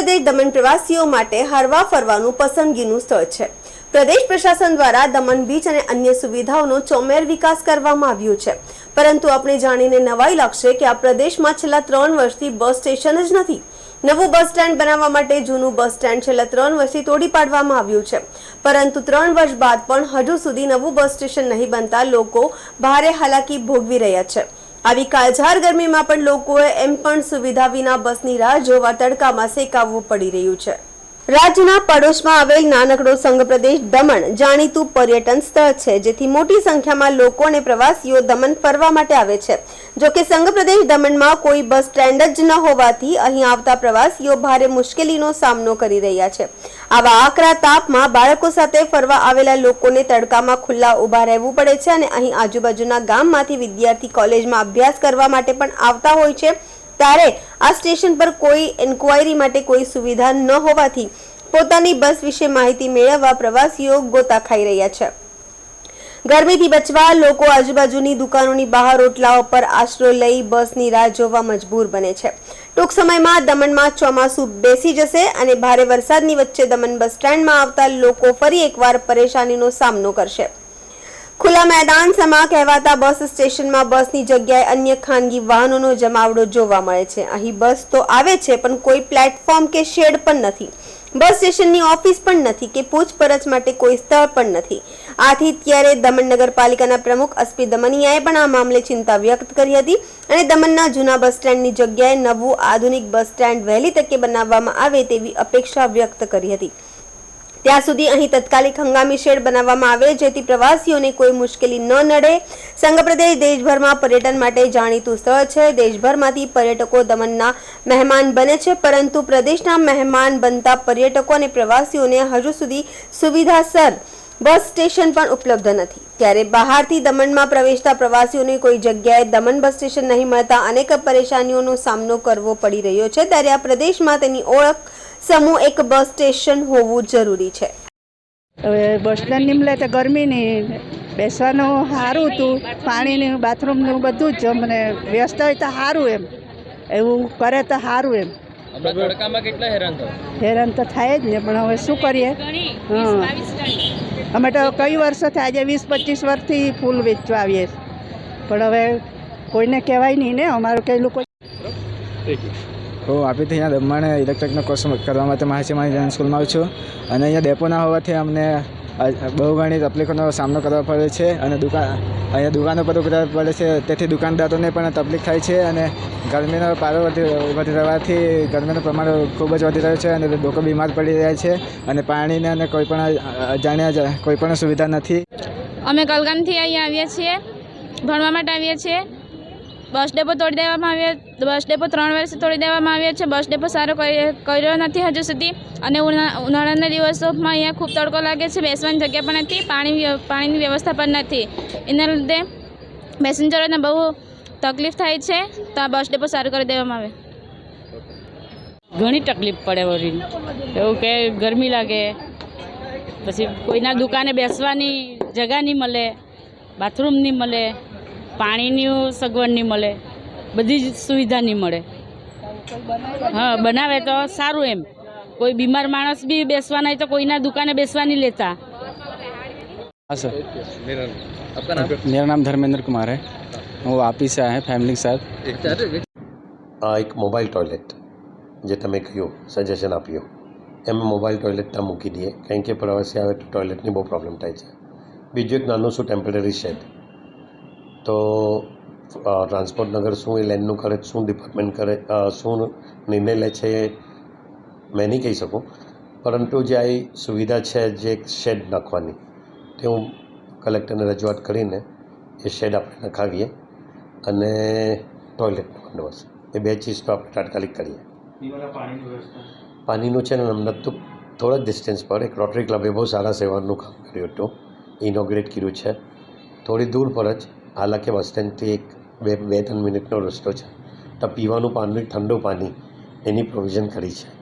પ્રદેશ દમણ પ્રવાસીઓ માટે હરવા ફરવાનું પસંદગીનું સ્થળ છે. પ્રદેશ પ્રશાસન દ્વારા દમણ બીચ અને અન્ય સુવિધાઓનો ચોમેર વિકાસ કરવામાં આવ્યો છે. પરંતુ આપણે જાણીને નવાઈ લાગશે કે આ પ્રદેશમાં છેલ્લા ત્રણ વર્ષથી બસ સ્ટેશન જ નથી. નવું બસ સ્ટેન્ડ બનાવવા માટે જૂનું બસ સ્ટેન્ડ છેલ્લા ત્રણ વર્ષથી તોડી પાડવામાં આવ્યું છે. પરંતુ ત્રણ વર્ષ બાદ પણ હજુ સુધી નવું બસ સ્ટેશન નહીં બનતા લોકો ભારે હાલાકી ભોગવી રહ્યા છે. આવી કાળઝાર ગરમીમાં પણ લોકોએ એમ પણ સુવિધા વિના બસની રાહ જોવા તડકામાં સેકાવવું પડી રહ્યું છે. રાજ્યના પડોશમાં આવેલ નાનકડો સંઘ પ્રદેશ દમણ જાણીતું પર્યટન સ્થળ છે, જેથી મોટી સંખ્યામાં લોકો અને પ્રવાસીઓ દમણ ફરવા માટે આવે છે. જો કે સંઘ પ્રદેશ દમણમાં કોઈ બસ સ્ટેન્ડ જ ન હોવાથી અહીં આવતા પ્રવાસીઓ ભારે મુશ્કેલીનો સામનો કરી રહ્યા છે. આવા આકરા તાપમાં બાળકો સાથે ફરવા આવેલા લોકોને તડકામાં ખુલ્લા ઊભા રહેવું પડે છે અને અહીં આજુબાજુના ગામમાંથી વિદ્યાર્થી કોલેજમાં અભ્યાસ કરવા માટે પણ આવતા હોય છે. ત્યારે આ સ્ટેશન પર કોઈ એન્ક્વાયરી માટે કોઈ સુવિધા ન હોવાથી પોતાની બસ વિશે માહિતી મેળવવા પ્રવાસીઓ ગોતા ખાઈ રહ્યા છે. ગરમીથી બચવા લોકો આજુબાજુની દુકાનોની બહાર રોટલાઓ પર આશરો લઈ બસની રાહ જોવા મજબૂર બને છે. ટૂંક સમયમાં દમણમાં ચોમાસું બેસી જશે અને ભારે વરસાદની વચ્ચે દમણ બસ સ્ટેન્ડમાં આવતા લોકો ફરી એકવાર પરેશાનીનો સામનો કરશે. ખુલ્લા મેદાન સમા કહેવાતા બસ સ્ટેશનમાં બસની જગ્યાએ અન્ય ખાનગી વાહનોનો જમાવડો જોવા મળે છે. અહીં બસ તો આવે છે, પણ કોઈ પ્લેટફોર્મ કે શેડ પણ નથી. બસ સ્ટેશનની ઓફિસ પણ નથી કે પૂછપરછ માટે કોઈ સ્થળ પણ નથી. આથી ત્યારે દમણ નગરપાલિકાના પ્રમુખ અસ્પી દમનિયાએ પણ આ મામલે ચિંતા વ્યક્ત કરી હતી અને દમણના જૂના બસ સ્ટેન્ડની જગ્યાએ નવું આધુનિક બસ સ્ટેન્ડ વહેલી તકે બનાવવામાં આવે તેવી અપેક્ષા વ્યક્ત કરી હતી. ત્યાં સુધી અહીં તત્કાલિક હંગામી શેડ બનાવવામાં આવે, જેથી પ્રવાસીઓને કોઈ મુશ્કેલી ન નડે. સંઘપ્રદેશ દેશભરમાં પર્યટન માટે જાણીતું સ્થળ છે. દેશભરમાંથી પર્યટકો દમણના મહેમાન બને છે, પરંતુ પ્રદેશના મહેમાન બનતા પર્યટકો અને પ્રવાસીઓને હજુ સુધી સુવિધાસર બસ સ્ટેશન પણ ઉપલબ્ધ નથી. ત્યારે બહારથી દમણમાં પ્રવેશતા પ્રવાસીઓને કોઈ જગ્યાએ દમણ બસ સ્ટેશન નહીં મળતા અનેક પરેશાનીઓનો સામનો કરવો પડી રહ્યો છે. ત્યારે આ પ્રદેશમાં તેની ઓળખ સમૂહ એક બસ સ્ટેશન હોવું જરૂરી છે. હવે બસ સ્ટેન્ડ નિમલે તો ગરમીની બેસવાનું સારું હતું. પાણીનું બાથરૂમનું બધું જ અમને વ્યસ્ત હોય તો સારું એમ. એવું કરે તો સારું એમ. હેરાન તો થાય જ ને પણ હવે શું કરીએ? હા. અમે તો કઈ વર્ષોથી આજે વીસ પચીસ વર્ષથી ફૂલ વેચવા આવીએ પણ હવે કોઈને કહેવાય નહીં ને અમારું કઈ લોકો હું આપીથી અહીંયા દમણ ઇલેક્ટ્રિકનો કોર્સ કરવા માટે મહાશી જૈન સ્કૂલમાં આવું છું. અને અહીંયા ડેપો ના હોવાથી અમને બહુ ઘણી તકલીફોનો સામનો કરવો પડે છે અને દુકાન અહીંયા દુકાનો પર ઊભા પડે છે. તેથી દુકાનદારોને પણ તકલીફ થાય છે અને ગરમીનો પારો વધી રહેવાથી ગરમીનું પ્રમાણ ખૂબ જ વધી રહ્યું છે અને લોકો બીમાર પડી રહ્યા છે અને પાણીને અને કોઈ પણ અજાણ્યા જ- કોઈ પણ સુવિધા નથી. અમે કલગામથી અહીંયા આવીએ છીએ, ભણવા માટે આવીએ છીએ. બસ ડેપો તોડી દેવામાં આવ્યા. બસ ડેપો ત્રણ વર્ષ તોડી દેવામાં આવ્યા છે. બસ ડેપો સારો કરી- કર્યો નથી હજુ સુધી. અને ઉના- ઉનાળાના દિવસોમાં અહીંયા ખૂબ તડકો લાગે છે. બેસવાની જગ્યા પણ નથી. પાણી પાણીની વ્યવસ્થા પણ નથી. એના લીધે પેસેન્જરોને બહુ તકલીફ થાય છે. તો આ બસ ડેપો સારું કરી દેવામાં આવે. ઘણી તકલીફ પડે વળી એવું કે ગરમી લાગે. પછી કોઈના દુકાને બેસવાની જગા નહીં મળે. બાથરૂમ નહીં મળે. પાણીની સગવડ નહીં મળે બધી જ સુવિધા નહીં મળે હા બનાવે તો સારું એમ કોઈ બીમાર માણસ બી બેસવાના હોય તો કોઈના દુકાને બેસવા નહીં લેતા हाँ सर आपका नाम मेरा नाम धर्मेंद्र कुमार है वो वापी से आए हैं फैमिली के साथ આ એક મોબાઈલ ટોયલેટ જે તમે કહ્યું સજેશન આપ્યું એમ મોબાઈલ ટોયલેટ ત્યાં મૂકી દઈએ કારણ કે પ્રવાસી આવે તો ટોયલેટની બહુ પ્રોબ્લેમ થાય છે બીજું એક નાનું શું ટેમ્પરરી શેડ તો ટ્રાન્સપોર્ટ નગર શું એ લેન્ડનું કરે શું ડિપાર્ટમેન્ટ કરે શું નિર્ણય લે છે એ મેં નહીં કહી શકું. પરંતુ જે આ સુવિધા છે જે એક શેડ નાખવાની તે હું કલેક્ટરને રજૂઆત કરીને એ શેડ આપણે નખાવીએ અને ટોયલેટનો બંદોબસ્ત. એ બે ચીજ તો આપણે તાત્કાલિક કરીએ. પાણીનું છે ને નમતું થોડા જ ડિસ્ટન્સ પર. એક રોટરી ક્લબે બહુ સારા સેવાનું કામ કર્યું હતું. ઇનોગ્રેટ કર્યું છે. થોડી દૂર પર જ. હાલાકી બસ સ્ટેન્ડથી એક બે બે ત્રણ મિનિટનો રસ્તો છે તો પીવાનું પાણી ઠંડુ પાણી એની પ્રોવિઝન કરી છે